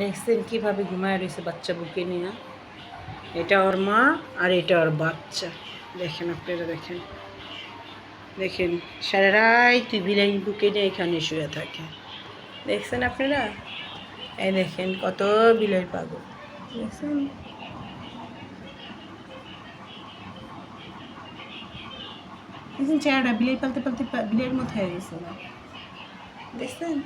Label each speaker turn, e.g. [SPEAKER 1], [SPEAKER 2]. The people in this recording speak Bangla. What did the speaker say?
[SPEAKER 1] দেখছেন কীভাবে ঘুমায় রয়েছে বাচ্চা বুকে নিয়ে? এটা ওর মা আর এটা ওর বাচ্চা। দেখেন আপনারা, দেখেন। দেখেন সারাই তুই বিলাই বুকে নিয়ে এখানে শুয়ে থাকে। দেখছেন আপনারা? এই দেখেন, কত বিলাই পাগল। দেখছেন? দেখছেন, চেহারাটা বিলাই পালতে পালতে বিলের মতো হয়ে গেছে। না দেখছেন?